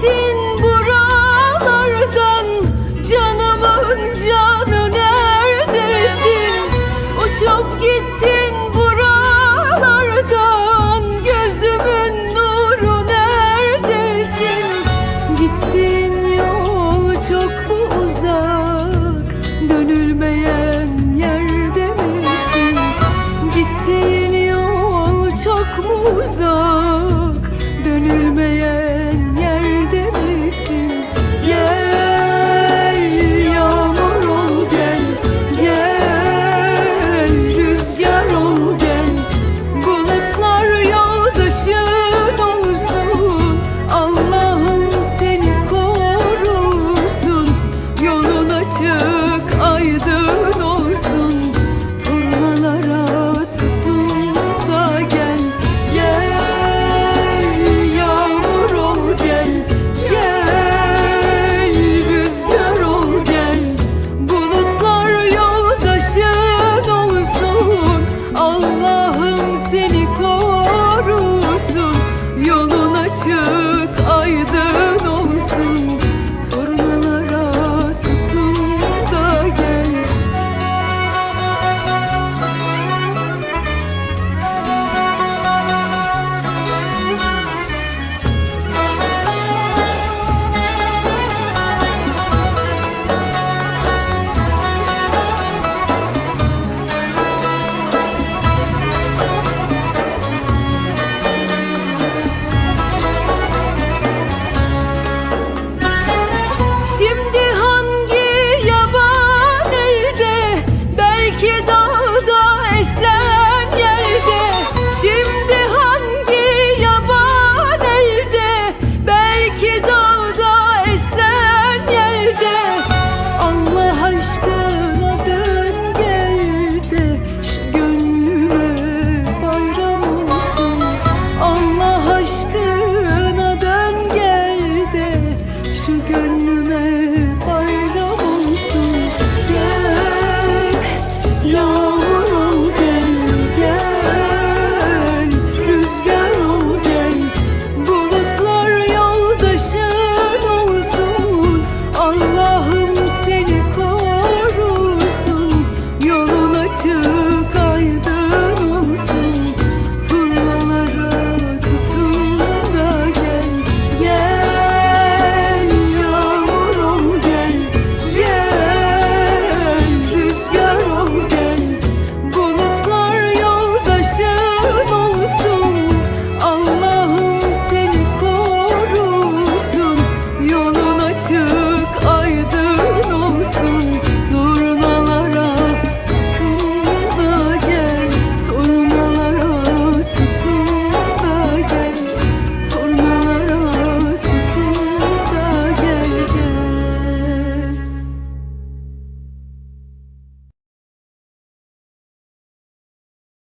金